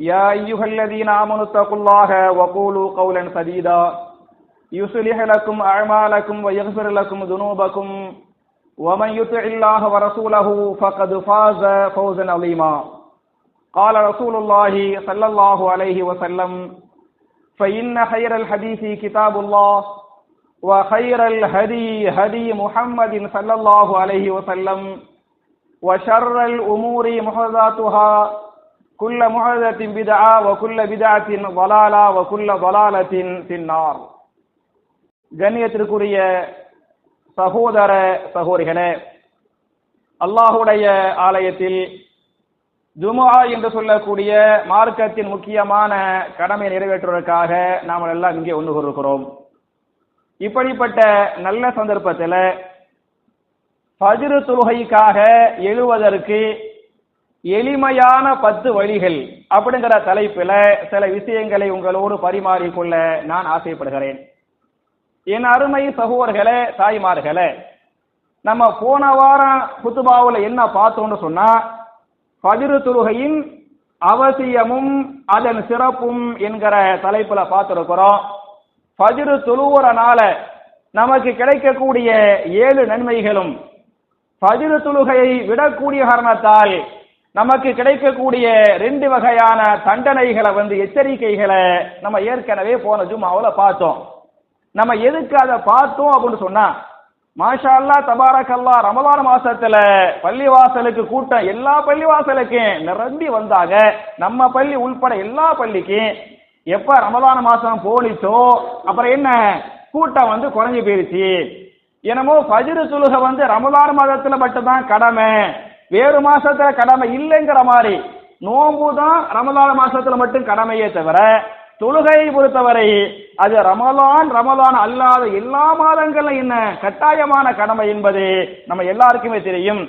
يا أيها الذين آمنوا اتقوا الله وقولوا قولا سديدا. يصلح لكم أعمالكم ويغفر لكم ذنوبكم. ومن يطع الله ورسوله فقد فاز فوزا عظيما. قال رسول الله صلى الله عليه وسلم فإن خير الحديث كتاب الله وخير الهدي هدي محمد صلى الله عليه وسلم وشر الأمور محدثاتها குல்ல முகதத்தின் விதா வகுல்ல விதாத்தின் வலாலா வகுல்ல வலாலத்தின் பின்னார். கண்ணியத்திற்குரிய சகோதர சகோதரிகளே அல்லாஹுடைய ஆலயத்தில் ஜுமுஹா என்று சொல்லக்கூடிய மார்க்கத்தின் முக்கியமான கடமை நிறைவேற்றுவதற்காக நாம் எல்லாம் இங்கே ஒன்று கூறுகிறோம் இப்படிப்பட்ட நல்ல சந்தர்ப்பத்தில் பஜிரு தொழுகைக்காக எழுவதற்கு எளிமையான பத்து வழிகள் அப்படிங்கிற தலைப்பில் சில விஷயங்களை உங்களோடு பரிமாறிக்கொள்ள நான் ஆசைப்படுகிறேன். என் அருமை சகோதர்களே தாய்மார்களே நம்ம போன வாரம் குத்துபாவில் என்ன பார்த்தோம்னு சொன்னா பதிரு தொழுகையின் அவசியமும் அதன் சிறப்பும் என்கிற தலைப்புல பார்த்திருக்கிறோம். பதிரு தொழுவுறனால நமக்கு கிடைக்கக்கூடிய ஏழு நன்மைகளும் பதிரு தொழுகையை விடக்கூடிய காரணத்தால் நமக்கு கிடைக்கக்கூடிய ரெண்டு வகையான தண்டனைகளை வந்து எச்சரிக்கைகளை நம்ம ஏற்கனவே போன ஜும்மாவில் பார்த்தோம். நம்ம எதுக்கு அதை பார்த்தோம் அப்படின்னு சொன்னா மாஷா அல்லா தபாரக் ரமலான் மாசத்துல பள்ளிவாசலுக்கு கூட்டம் எல்லா பள்ளிவாசலுக்கும் நிரம்பி வந்தாங்க நம்ம பள்ளி உள்பட எல்லா பள்ளிக்கும் எப்ப ரமலான மாசம் போலிச்சோ அப்புறம் என்ன கூட்டம் வந்து குறைஞ்சு போயிருச்சு. என்னமோ பஜிரு சுலுக வந்து ரமலான் மாதத்துல மட்டும்தான் கடமை. வேறு மாசத்துல கடமை இல்லைங்கிற மாதிரி நோம்பு தான் ரமலான மாசத்துல மட்டும் கடமையே தவிர தொழுகையை பொறுத்தவரை அது ரமலான் ரமலான் அல்லாத எல்லா மாதங்களும் என்ன கட்டாயமான கடமை என்பது நம்ம எல்லாருக்குமே தெரியும்.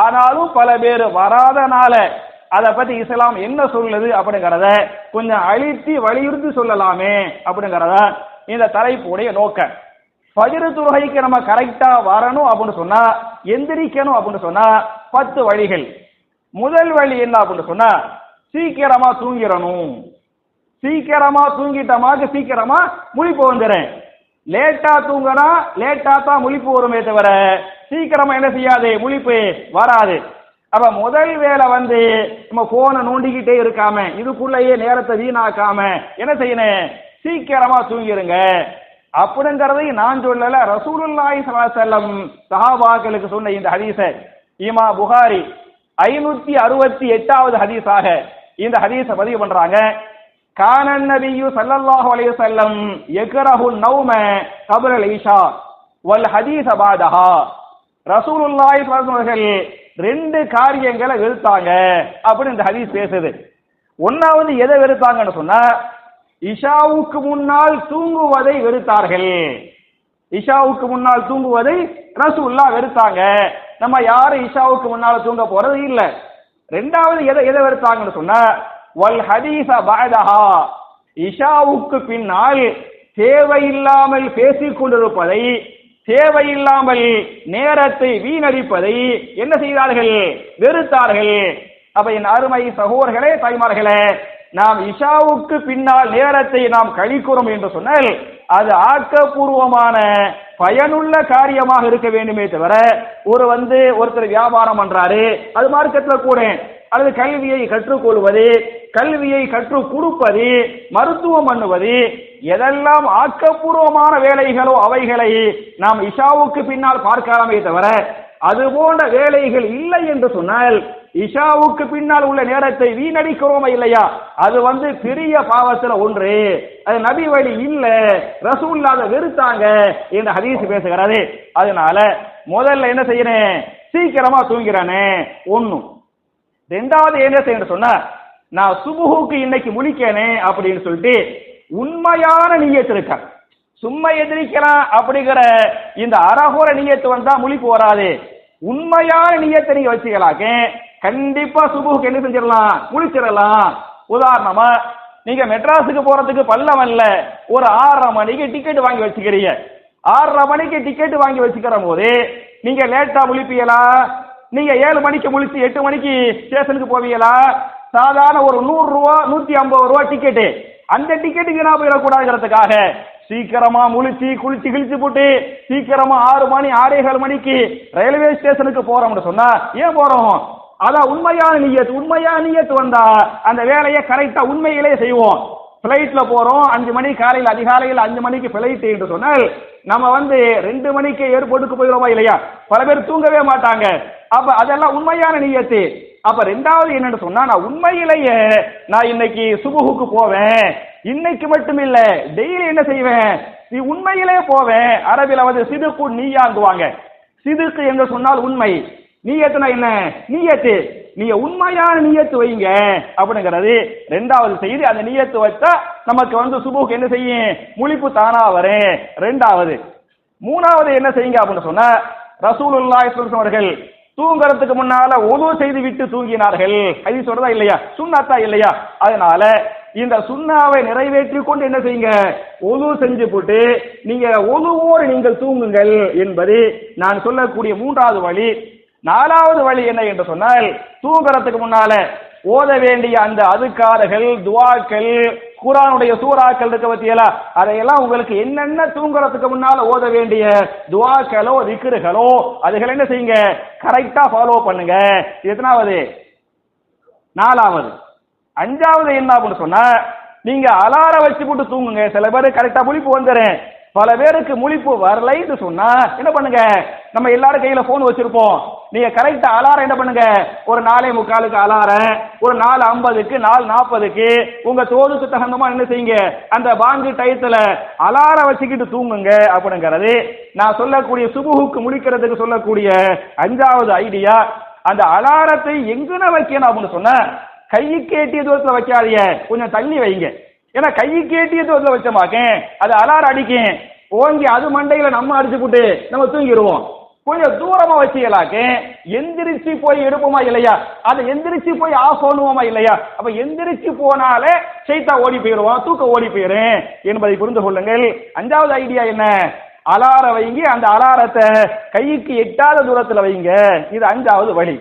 ஆனாலும் பல பேர் வராதனால அதை பத்தி இஸ்லாம் என்ன சொல்லுது அப்படிங்கறத கொஞ்சம் அழித்தி வலியுறுத்தி சொல்லலாமே அப்படிங்கறத இந்த தலைப்புடைய நோக்கம். பஜிரு தொழுகைக்கு நம்ம கரெக்டா வரணும் அப்படின்னு சொன்னா எந்திரிக்கணும் அப்படின்னு சொன்னா பத்து வழிகள். முதல் வழி என்ன அப்படின்னு சொன்னா சீக்கிரமா தூங்கிடணும். சீக்கிரமா தூங்கிட்டமாக்கு சீக்கிரமா முழிப்பு வந்துடுறேன் லேட்டா தூங்கினா லேட்டா தான் முழிப்பு வருமே தவிர சீக்கிரமா என்ன செய்யாது? முழிப்பு வராது. அப்ப முதல் வேலை வந்து நம்ம போனை நோண்டிக்கிட்டே இருக்காம இதுக்குள்ளேயே நேரத்தை வீணாக்காம என்ன செய்யணும்? சீக்கிரமா தூங்கிருங்க. அப்படிங்கறதை நான் சொல்லல. ரசூலுல்லாஹி செல்லம் சஹாபாக்களுக்கு சொன்ன இந்த ஹதீஸ. இமா புகாரி ஐநூத்தி அறுபத்தி எட்டாவது ஹதீஸாக இந்த ஹதீஸ பதிவு பண்றாங்க. காணன் நபியு சல்லல்லாஹு அலைஹி வஸல்லம் யக்ரஹு நௌம கப்ல ஈஷா வல் ஹதீஸ பாதஹா. ரசூலுல்லாஹி ஸல்லல்லாஹு அலைஹி ரெண்டு காரியங்களை வெறுத்தாங்க அப்படின்னு இந்த ஹதீஸ் பேசுது. ஒன்னாவது எதை வெறுத்தாங்கன்னு சொன்னா இஷாவுக்கு முன்னால் தூங்குவதை வெறுத்தார்கள். இஷாவுக்கு முன்னால் தூங்குவதை ரசூல்லா வெறுத்தாங்க. நம்ம யாரும் இஷாவுக்கு முன்னால் தூங்க போறது? இல்ல. ரெண்டாவது எதை எதை வெறுத்தாங்கன்னு சொன்னா வல் ஹதீஸ பாதஹா இஷாவுக்கு பின்னால் தேவையில்லாமல் பேசிக் கொண்டிருப்பதை தேவையில்லாமல் நேரத்தை வீணடிப்பதை என்ன செய்தார்கள்? வெறுத்தார்கள். அப்ப என் அருமை சகோதரர்களே தாய்மார்களே நாம் இஷாவுக்கு பின்னால் நேரத்தை நாம் கழிக்கிறோம் என்று சொன்னால் அது ஆக்கப்பூர்வமான பயனுள்ள காரியமாக இருக்க வேண்டுமே தவிர ஒரு வந்து ஒருத்தர் வியாபாரம் பண்றாரு அது மார்க்கெட்ல கூட அல்லது கல்வியை கற்றுக்கொள்வது கல்வியை கற்றுக் கொடுப்பது மருத்துவம் பண்ணுவது எதெல்லாம் ஆக்கப்பூர்வமான வேலைகளோ அவைகளை நாம் இஷாவுக்கு பின்னால் பார்க்கலாமே தவிர அது போன்ற வேலைகள் இல்லை என்று சொன்னால் இஷாவுக்கு பின்னால் உள்ள நேரத்தை வீணடிக்கிறோமா இல்லையா? அது வந்து பெரிய பாவத்துல ஒன்று. அது நபி வழி இல்ல. ரசூல்லா இல்லாத வெறுத்தாங்க என்று ஹதீஸ் பேசுகிறாரு. அதனால முதல்ல என்ன செய்யணும் சீக்கிரமா தூங்கிறானே. ஒண்ணும் ரெண்டாவது என்ன செய்யணும் சொன்னா நான் சுபுகுக்கு இன்னைக்கு முழிக்கனே அப்படின்னு சொல்லிட்டு உண்மையான நீயத்து இருக்க சும்மா எதிரிக்கலாம் அப்படிங்கிற இந்த அரகுர நீயத்து வந்தா முழிப்பு வராது. உண்மையான நீயத்தை நீங்க வச்சுக்கலாக்க. கண்டிப்பா சுபுக்கு என்ன செஞ்சிடலாம்? முழிச்சிடலாம். உதாரணமா நீங்க மெட்ராஸுக்கு போறதுக்கு பல்லம் அல்ல. ஒரு ஆறரை மணிக்கு டிக்கெட் வாங்கி வச்சுக்கிறீங்க. ஆறரை மணிக்கு டிக்கெட் வாங்கி வச்சுக்கிற போது நீங்க லேட்டா முழிப்பீங்களா? நீங்க ஏழு மணிக்கு முழிச்சு எட்டு மணிக்கு ஸ்டேஷனுக்கு போவீங்களா? சாதாரண ஒரு நூறு ரூபா நூத்தி ஐம்பது ரூபா டிக்கெட்டு அந்த டிக்கெட்டுக்கு நான் போயிடக்கூடாதுங்கிறதுக்காக சீக்கிரமா முழிச்சு குளிச்சு கிழிச்சு போட்டு சீக்கிரமா ஆறு மணி ஆறே கால் மணிக்கு ரயில்வே ஸ்டேஷனுக்கு போறோம்னு சொன்னா ஏன் போறோம்? அதான் உண்மையான நீயத்து உண்மையான நீயத்து வந்தா அந்த வேலையை கரெக்டா உண்மையிலே செய்வோம். பிளைட்ல போறோம் அஞ்சு மணி காலையில் அதிகாலையில் அஞ்சு மணிக்கு பிளைட் என்று சொன்னால் நம்ம வந்து ரெண்டு மணிக்கு ஏர்போர்ட்டுக்கு போயிடுவோமா இல்லையா? பல பேர் தூங்கவே மாட்டாங்க. அப்ப அதெல்லாம் உண்மையான நீயத்து. அப்ப ரெண்டாவது என்னன்னு சொன்னா நான் உண்மையிலேயே நான் இன்னைக்கு சுபுகுக்கு போவேன். இன்னைக்கு மட்டும் இல்ல டெய்லி என்ன செய்வேன்? நீ உண்மையிலே போவேன். அரபில வந்து சிதுக்கு நீயாங்குவாங்க. சிதுக்கு என்று சொன்னால் உண்மை. நீயத்துனா என்ன? நீயத்து. நீங்க உண்மையான நீயத்து வைங்க அப்படிங்கிறது ரெண்டாவது செய்தி. அந்த நீயத்து வச்சா நமக்கு வந்து சுபுக்கு என்ன செய்யும்? முழிப்பு தானா வரும். ரெண்டாவது. மூணாவது என்ன செய்யுங்க அப்படின்னு சொன்னா ரசூலுல்லாஹி அவர்கள் தூங்குறதுக்கு முன்னால ஒது செய்து விட்டு தூங்கினார்கள். அது சொல்றதா இல்லையா? சுண்ணாத்தா இல்லையா? அதனால இந்த சுண்ணாவை நிறைவேற்றி கொண்டு என்ன செய்யுங்க? ஒது செஞ்சு போட்டு நீங்க ஒதுவோடு நீங்கள் தூங்குங்கள் என்பது நான் சொல்லக்கூடிய மூன்றாவது வழி. நாலாவது வழி என்ன என்று சொன்னால் தூங்குறதுக்கு முன்னால ஓத வேண்டிய அந்த அதுக்காரர்கள் துவாக்கள் குரானுடைய சூறாக்கள் இருக்க பத்தியலா? அதையெல்லாம் உங்களுக்கு என்னென்ன தூங்குறதுக்கு முன்னால ஓத வேண்டிய துவாக்களோ விக்கிருகளோ அதுகளை என்ன செய்யுங்க? கரெக்டா ஃபாலோ பண்ணுங்க. எத்தனாவது? நாலாவது. அஞ்சாவது என்ன அப்படின்னு சொன்னா நீங்க அலாரம் வச்சு போட்டு தூங்குங்க. சில பேர் கரெக்டா முழிப்பு வந்துடுறேன் பல பேருக்கு முழிப்பு வரலைன்னு சொன்னா என்ன பண்ணுங்க? நம்ம எல்லாரும் கையில போன் வச்சிருப்போம். நீங்க கரெக்டா அலாரம் என்ன பண்ணுங்க? ஒரு நாலே முக்காலுக்கு அலாரம் ஒரு நாலு ஐம்பதுக்கு நாலு நாற்பதுக்கு உங்க தோதுக்கு தகுந்தமா என்ன செய்யுங்க? அந்த பாங்கு டயத்துல அலாரம் வச்சுக்கிட்டு தூங்குங்க அப்படிங்கிறது நான் சொல்லக்கூடிய சுபுகுக்கு முழிக்கிறதுக்கு சொல்லக்கூடிய அஞ்சாவது ஐடியா. அந்த அலாரத்தை எங்கன வைக்கணும் அப்படின்னு சொன்ன கைக்கு எட்டிய தூரத்துல வைக்காதீங்க. கொஞ்சம் தள்ளி வைங்க. ஏன்னா கைக்கு எட்டிய தூரத்துல வச்சமாக்கேன். அது அலாரம் அடிக்கும். ஓங்கி அது மண்டையில நம்ம அடிச்சு நம்ம தூங்கிடுவோம் கொஞ்சம் தூரமா வச்சீங்களாக்க எந்திரிச்சு போய் எடுப்போமா இல்லையா? அதை எந்திரிச்சு போய் ஆஃப் பண்ணுவோமா இல்லையா? அப்ப எந்திரிச்சு போனாலே சைத்தா ஓடி போயிடுவோம் தூக்க ஓடி போயிடும் என்பதை புரிந்து கொள்ளுங்கள். அஞ்சாவது ஐடியா என்ன? அலாரம் வைங்க அந்த அலாரத்தை கைக்கு எட்டாத தூரத்துல வைங்க. இது அஞ்சாவது வழி.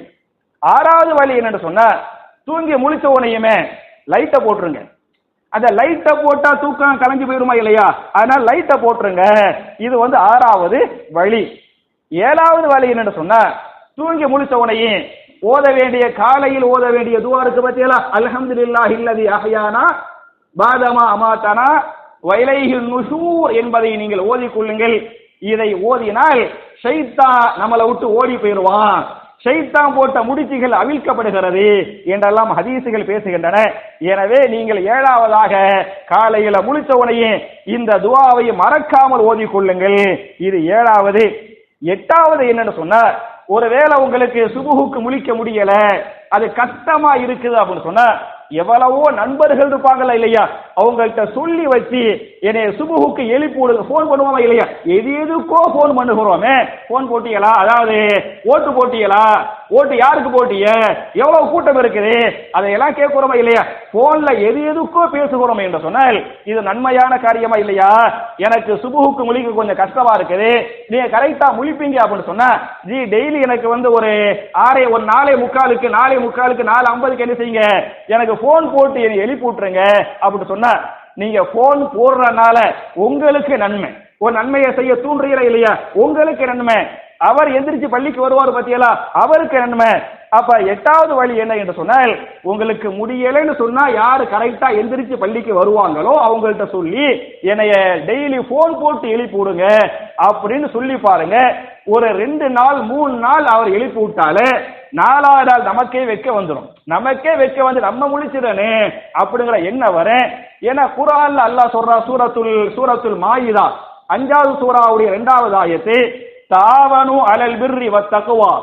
ஆறாவது வழி என்னன்னு சொன்னா தூங்கி முழிச்ச உனையுமே லைட்டை போட்டுருங்க. அந்த லைட்டை போட்டா தூக்கம் கலைஞ்சு போயிருமா இல்லையா? அதனால லைட்டை போட்டுருங்க. இது வந்து ஆறாவது வழி. ஏழாவது வழி என்னன்னு சொன்னா தூங்கி முழிச்ச உனையும் ஓத வேண்டிய காலையில் ஓத வேண்டிய துவா இருக்கு பத்தியலா இல்லா இல்லதி அஹ்யானா பாதமா அமாத்தானா வைலைஹில் நுசூர் என்பதை நீங்கள் ஓதிக்கொள்ளுங்கள் இதை ஓதினால் ஷைத்தா நம்மளை விட்டு ஓடி போயிடுவான். ஷைத்தான் போட்ட முடிச்சுகள் அவிழ்க்கப்படுகிறது என்றெல்லாம் ஹதீசுகள் பேசுகின்றன. எனவே நீங்கள் ஏழாவதாக காலையில முழிச்ச உடனே இந்த துவாவை மறக்காமல் ஓதிக்கொள்ளுங்கள் இது ஏழாவது. எட்டாவது என்னன்னு சொன்னா ஒருவேளை உங்களுக்கு சுபுகுக்கு முழிக்க முடியல அது கஷ்டமா இருக்குது அப்படின்னு சொன்னா எவ்வளவோ நண்பர்கள் இருப்பாங்களா இல்லையா? அவங்கள்ட்ட சொல்லி வச்சு என்னைய சுபுகுக்கு எழுப்பி விடுங்க ஃபோன் பண்ணுவோமா இல்லையா? எது எதுக்கோ ஃபோன் பண்ணுகிறோமே. ஃபோன் போட்டியலா? அதாவது ஓட்டு போட்டியலா? ஓட்டு யாருக்கு போட்டிய? எவ்வளவு கூட்டம் இருக்குது? அதையெல்லாம் கேட்கிறோமா இல்லையா? போன்ல எது எதுக்கோ பேசுகிறோம் என்று சொன்னால் இது நன்மையான காரியமா இல்லையா? எனக்கு சுபுகுக்கு முழிக்க கொஞ்சம் கஷ்டமா இருக்குது. நீங்க கரெக்டா முழிப்பீங்க அப்படின்னு சொன்னா ஜி டெய்லி எனக்கு வந்து ஒரு ஆறே ஒரு நாலே முக்காலுக்கு நாலே முக்காலுக்கு நாலு ஐம்பதுக்கு என்ன செய்யுங்க? எனக்கு போன் போட்டு எழுப்பி விட்டுருங்க அப்படின்னு சொன்னா நீங்க போன் போடுறனால உங்களுக்கு நன்மை. ஒரு நன்மையை செய்ய தூண்டுறீங்களா இல்லையா? உங்களுக்கு நன்மை. அவர் எந்திரிச்சு பள்ளிக்கு வருவார் பத்தியலா அவருக்கு நன்மை. அப்ப எட்டாவது வழி என்ன என்று சொன்னால் உங்களுக்கு முடியலைன்னு சொன்னா யாரு கரெக்டா எந்திரிச்சு பள்ளிக்கு வருவாங்களோ அவங்கள்ட்ட சொல்லி என்னைய டெய்லி போன் போட்டு எழுப்பி விடுங்க அப்படின்னு சொல்லி பாருங்க. ஒரு ரெண்டு நாள் மூணு நாள் அவர் எழுப்பி விட்டாலே நாலாவது நாள் நமக்கே வைக்க வந்துடும் நமக்கே வைக்க வந்து நம்ம முழிச்சிடனே அப்படிங்கிற என்ன வரும் ஏன்னா குரான்ல அல்லாஹ் சொல்றா சூரத்துல் சூரத்துல் மாயிதா அஞ்சாவது சூறாவுடைய இரண்டாவது ஆயத்து தாவனு அலல் பிர்ரி வத்தகுவா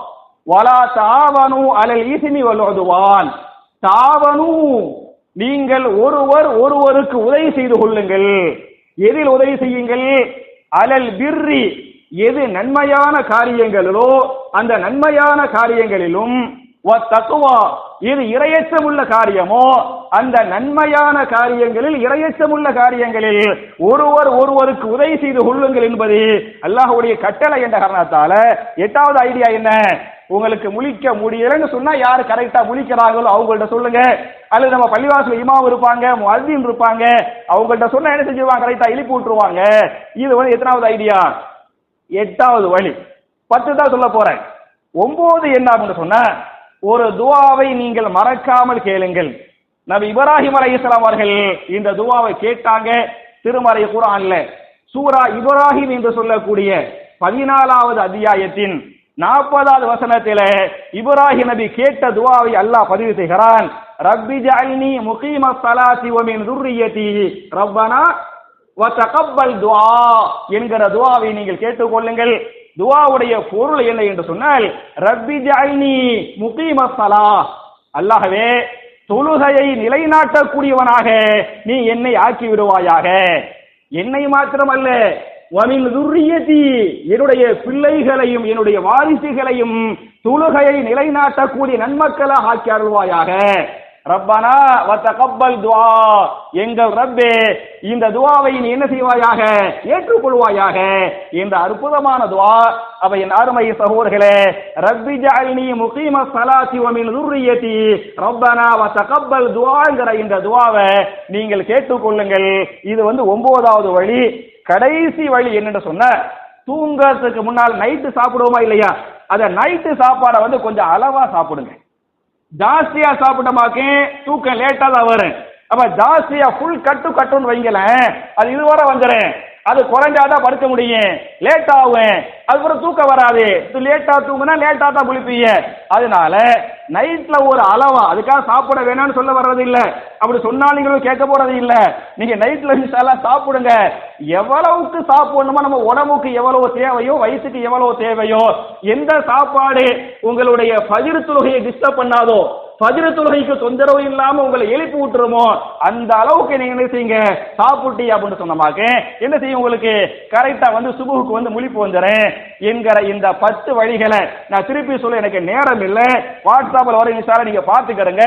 வலா தாவனு அலல் ஈசினி வலுவதுவான் தாவனு நீங்கள் ஒருவர் ஒருவருக்கு உதவி செய்து கொள்ளுங்கள். எதில் உதவி செய்யுங்கள்? அலல் பிர்ரி எது நன்மையான காரியங்களிலோ அந்த நன்மையான காரியங்களிலும் தத்துவா இது இரையச்சம் உள்ள காரியமோ அந்த நன்மையான காரியங்களில் இரையச்சம் உள்ள காரியங்களில் ஒருவர் ஒருவருக்கு உதவி செய்து கொள்ளுங்கள் என்பது அல்லாஹுடைய கட்டளை என்ற காரணத்தால எட்டாவது ஐடியா என்ன? உங்களுக்கு முழிக்க முடியலன்னு சொன்னா யாரு கரெக்டா முழிக்கிறாங்களோ அவங்கள்ட்ட சொல்லுங்க. அல்லது நம்ம பள்ளிவாசல இமாம் இருப்பாங்க முஅஸ்ஸின் இருப்பாங்க. அவங்கள்ட்ட சொன்னா என்ன செஞ்சிருவாங்க? கரெக்டா எழுப்பி விட்டுருவாங்க. இது வந்து எத்தனாவது ஐடியா எட்டாவது வழி. பத்து தான் சொல்ல போறேன். ஒன்பது என்ன அப்படின்னு சொன்னா ஒரு துவாவை நீங்கள் மறக்காமல் கேளுங்கள். நபி இப்ராஹிம் அலைஹிஸ்ஸலாம் அவர்கள் இந்த துவாவை கேட்டாங்க திருமறை குர்ஆன்ல. சூரா இப்ராஹிம் என்று சொல்லக்கூடிய பதினாலாவது அத்தியாயத்தின் நாற்பதாவது வசனத்தில இப்ராஹிம் நபி கேட்ட துவாவை அல்லாஹ் பதிவு செய்கிறான் ரப்பி ஜஅல்னி முகீம ஸலாத்தி வ மின் ذُرِّيَّتِي ரப்பனா வ தகப்பல் துஆ என்கிற துவாவை நீங்கள் கேட்டுக்கொள்ளுங்கள் துவாவுடைய பொருள் என்ன என்று சொன்னால் ரப்பி ஜஅல்னி முகீம ஸலா அல்லாஹ்வே தொழுகையை நிலைநாட்டக்கூடியவனாக நீ என்னை ஆக்கி விடுவாயாக என்னை மாத்திரமல்ல வமின் துர்ரியதி என்னுடைய பிள்ளைகளையும் என்னுடைய வாரிசுகளையும் தொழுகையை நிலைநாட்டக்கூடிய நன்மக்களாக ஆக்கி அருள்வாயாக ரப்பனா வத்தகப்பல் துஆ எங்கள் ரப்பே இந்த துவாவை நீ என்ன செய்வாயாக ஏற்றுக்கொள்வாயாக இந்த அற்புதமான துவா அவ என் அருமை சகோதரர்களே ரப்பி ஜஅல்னி முகீம ஸலாத்தி வ மின் ذُرِّيَّتِي ரப்பனா வத்தகப்பல் துஆங்கிற இந்த துவாவை நீங்கள் கேட்டுக்கொள்ளுங்கள் இது வந்து ஒன்பதாவது வழி கடைசி வழி என்னன்னு சொன்ன தூங்கறதுக்கு முன்னால் நைட்டு சாப்பிடுவோமா இல்லையா? அத நைட்டு சாப்பாடை வந்து கொஞ்சம் அளவா சாப்பிடுங்க. ஜாஸ்தியா சாப்பிட்டமாக்கே தூக்கம் லேட்டா தான் வரும். அப்ப ஜாஸ்தியா ஃபுல் கட்டு கட்டுன்னு வைங்களேன் அது இதுவரை வந்துடும் அது குறைஞ்சாதான் படுக்க முடியும். லேட் ஆகும். அதுக்கப்புறம் தூக்கம் வராது. இது லேட்டா தூங்குனா லேட்டா தான் குளிப்பீங்க. அதனால நைட்ல ஒரு அளவா அதுக்காக சாப்பிட வேணாம்னு சொல்ல வர்றது இல்ல. அப்படி சொன்னாலும் கேட்க போறது இல்ல. நீங்க நைட்ல இன்ஷால்லா சாப்பிடுங்க. எவ்வளவுக்கு சாப்பிடணுமோ நம்ம உடம்புக்கு எவ்வளவு தேவையோ வயசுக்கு எவ்வளவு தேவையோ எந்த சாப்பாடு உங்களுடைய பகிர் தொழுகையை டிஸ்டர்ப் பண்ணாதோ பஜ்ர தொழுகைக்கு தொந்தரவு இல்லாம உங்களை எழுப்பி விட்டுருமோ? அந்த அளவுக்கு நீங்க என்ன செய்யுங்க? சாப்பிட்டி அப்படின்னு சொன்னமாக்க என்ன செய்யும் உங்களுக்கு? கரெக்டா வந்து சுபுகுக்கு வந்து முழிப்பு வந்துடுறேன் என்கிற இந்த பத்து வழிகளை நான் திருப்பி சொல்ல எனக்கு நேரம் இல்லை. வாட்ஸ்அப்ல வர நிமிஷம் நீங்க பாத்துக்கிறங்க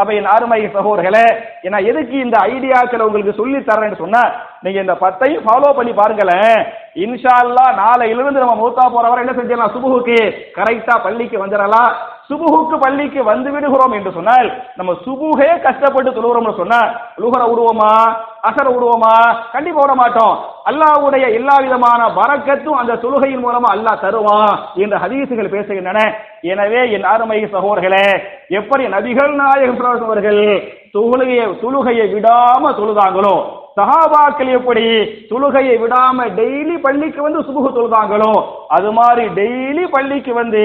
அப்ப என் அருமை சகோதரர்களே ஏன்னா எதுக்கு இந்த ஐடியாக்களை உங்களுக்கு சொல்லி தரேன்னு சொன்னா நீங்க இந்த பத்தையும் ஃபாலோ பண்ணி பாருங்களேன். இன்ஷா அல்லா நாளையிலிருந்து நம்ம மூத்தா போறவரை என்ன செஞ்சிடலாம்? சுபுகுக்கு கரெக்டா பள்ளிக்கு வந்துடலாம். சுபுகுக்கு பள்ளிக்கு வந்து விடுகிறோம் என்று சொன்னால் நம்ம சுபுகே கஷ்டப்பட்டு தொழுகிறோம்னு சொன்னா லுகர விடுவோமா அசர விடுவோமா கண்டிப்பா விட மாட்டோம். அல்லாஹ்வுடைய எல்லா விதமான வரக்கத்தும் அந்த தொழுகையின் மூலமா அல்லாஹ் தருவான் என்ற ஹதீசுகள் பேசுகின்றன. எனவே என் அருமை சகோதரர்களே எப்படி நபிகள் நாயகம் அவர்கள் தொழுகையை தொழுகையை விடாம தொழுதாங்களோ சஹாபாக்கள் எப்படி தொழுகையை விடாம டெய்லி பள்ளிக்கு வந்து சுபுகு தொழுதாங்களோ அது மாதிரி டெய்லி பள்ளிக்கு வந்து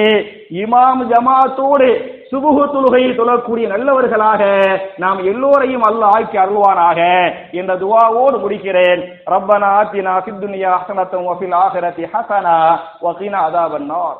இமாம் ஜமாத்தோடு சுபுகு தொழுகையை தொழக்கூடிய நல்லவர்களாக நாம் எல்லோரையும் அல்ல ஆக்கி அருள்வானாக. என்ற துவாவோடு முடிக்கிறேன். ரப்பனா ஆத்தினா ஃபித் துனியா ஹசனத்தும் வஃபில் ஆஹிரத்தி ஹசனா வகீனா அதாபன்னார்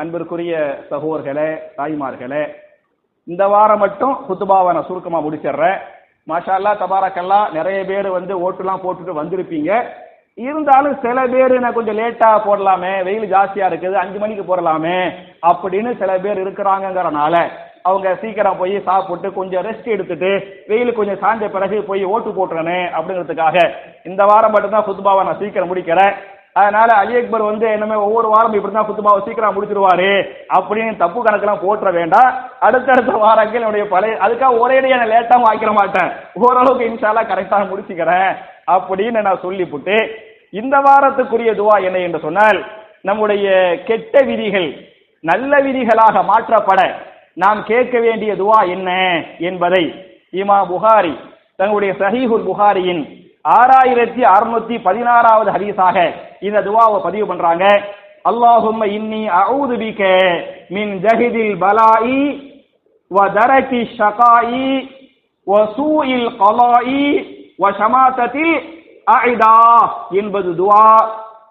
அன்பிற்குரிய சகோர்களே தாய்மார்களே இந்த வாரம் மட்டும் குத்துபாவை நான் சுருக்கமாக முடிச்சிடுறேன். மாஷால்லா தபாரக்கல்லா நிறைய பேர் வந்து ஓட்டுலாம் போட்டுட்டு வந்திருப்பீங்க. இருந்தாலும் சில பேர் நான் கொஞ்சம் லேட்டாக போடலாமே வெயில் ஜாஸ்தியாக இருக்குது அஞ்சு மணிக்கு போடலாமே அப்படின்னு சில பேர் இருக்கிறாங்கங்கிறனால அவங்க சீக்கிரம் போய் சாப்பிட்டு கொஞ்சம் ரெஸ்ட் எடுத்துட்டு வெயில் கொஞ்சம் சாய்ந்த பிறகு போய் ஓட்டு போட்டுறனே அப்படிங்கிறதுக்காக இந்த வாரம் மட்டும்தான் குத்துபாவை நான் சீக்கிரம் முடிக்கிறேன். அதனால அலி அக்பர் வந்து என்னமே ஒவ்வொரு வாரம் இப்படிதான் குத்துபாவை சீக்கிரம் முடிச்சிருவாரு அப்படின்னு தப்பு கணக்கெல்லாம் போட்டுற வேண்டாம். அடுத்தடுத்த வாரங்கள் என்னுடைய பழைய அதுக்காக ஒரேடியா நான் லேட்டாகவும் ஆக்கிட மாட்டேன். ஓரளவுக்கு இன்ஷால்லா கரெக்டாக முடிச்சுக்கிறேன் அப்படின்னு நான் சொல்லிவிட்டு இந்த வாரத்துக்குரிய துவா என்ன என்று சொன்னால் நம்முடைய கெட்ட விதிகள் நல்ல விதிகளாக மாற்றப்பட நாம் கேட்க வேண்டிய துவா என்ன என்பதை இமா புகாரி தங்களுடைய சஹீஹுல் புகாரியின் ஆறாயிரத்தி அறுநூத்தி பதினாறாவது ஹதீஸாக இந்த துவாவை பதிவு பண்றாங்க. அல்லாஹும்ம இன்னி அவுது பிக மின் ஜஹிதில் பலாயி வ தரகி ஷகாயி வ சூஇல் கலாயி வ ஷமாத்தத்தில் அஇதா என்பது துவா.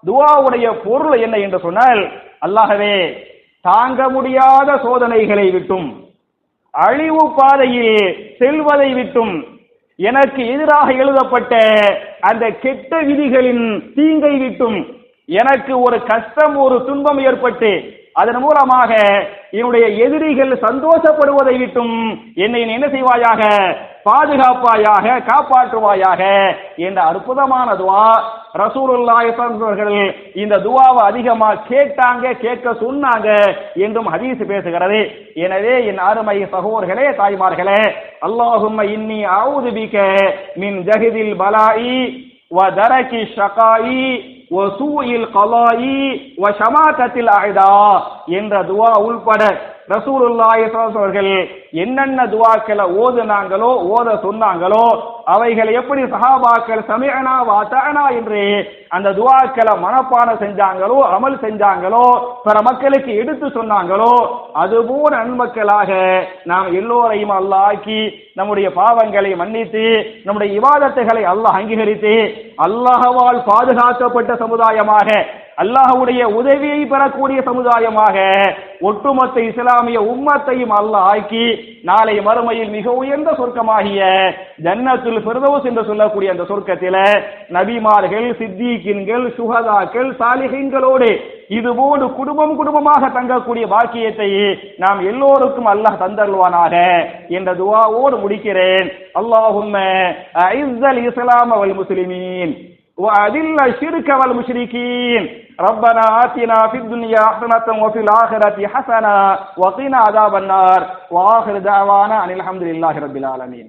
துவாவுடைய பொருள் என்ன என்று சொன்னால் அல்லாஹவே தாங்க முடியாத சோதனைகளை விட்டும் அழிவு பாதையில் செல்வதை விட்டும் எனக்கு எதிராக எழுதப்பட்ட அந்த கெட்ட விதிகளின் தீங்கை விட்டும் எனக்கு ஒரு கஷ்டம் ஒரு துன்பம் ஏற்பட்டு அதன் மூலமாக என்னுடைய எதிரிகள் சந்தோஷப்படுவதை விட்டும் என்னை என்ன செய்வாயாக? பாதுகாப்பாயாக காப்பாற்றுவாயாக என்ற அற்புதமான துவா ரசூலுல்லாய்வர்கள் இந்த துவாவை அதிகமா கேட்டாங்க கேட்க சொன்னாங்க என்றும் ஹதீஸ் பேசுகிறது. எனவே என் அருமை சகோதரர்களே தாய்மார்களே அல்லாஹும் இன்னி அவுது பிக மின் ஜஹிதில் பலாயி வ தரகி ஷகாயி வ கலாயி வ ஷமாக்கத்தில் ஆயுதா என்ற துவா உள்பட ரசூலுல்லாஹி அவர்கள் என்னென்ன துவாக்களை ஓதுனாங்களோ ஓத சொன்னாங்களோ அவைகளை எப்படி சஹாபாக்கள் சமயனா வாத்தனா என்று அந்த துவாக்களை மனப்பான செஞ்சாங்களோ அமல் செஞ்சாங்களோ பிற மக்களுக்கு எடுத்து சொன்னாங்களோ அதுபோல நன்மக்களாக நாம் எல்லோரையும் அல்லாஹ் ஆக்கி நம்முடைய பாவங்களை மன்னித்து நம்முடைய இவாதத்துகளை அல்லாஹ் அங்கீகரித்து அல்லாஹவால் பாதுகாக்கப்பட்ட சமுதாயமாக அல்லாஹ்வுடைய உதவியை பெறக்கூடிய சமுதாயமாக ஒட்டுமொத்த இஸ்லாமிய உம்மத்தையும் அல்லாஹ் ஆக்கி நாளை மறுமையில் மிக உயர்ந்த சொர்க்கமாகிய ஜன்னத்துல் ஃபிர்தௌஸ் என்று சொல்லக்கூடிய அந்த சொர்க்கத்தில நபிமார்கள் சித்திகின்கள் சுஹதாக்கள் சாலிஹீன்களோடு இதுபோன்று குடும்பம் குடும்பமாக தங்கக்கூடிய பாக்கியத்தை நாம் எல்லோருக்கும் அல்லாஹ் தந்தருவானாக என்ற துவாவோடு முடிக்கிறேன் அல்லாஹும்ம ஐஸல் இஸ்லாம் வல் முஸ்லிமீன் وأذل الشرك والمشركين ربنا آتنا في الدنيا حسنة وفي الآخرة حسنة وقنا عذاب النار وآخر دعوانا أن الحمد لله رب العالمين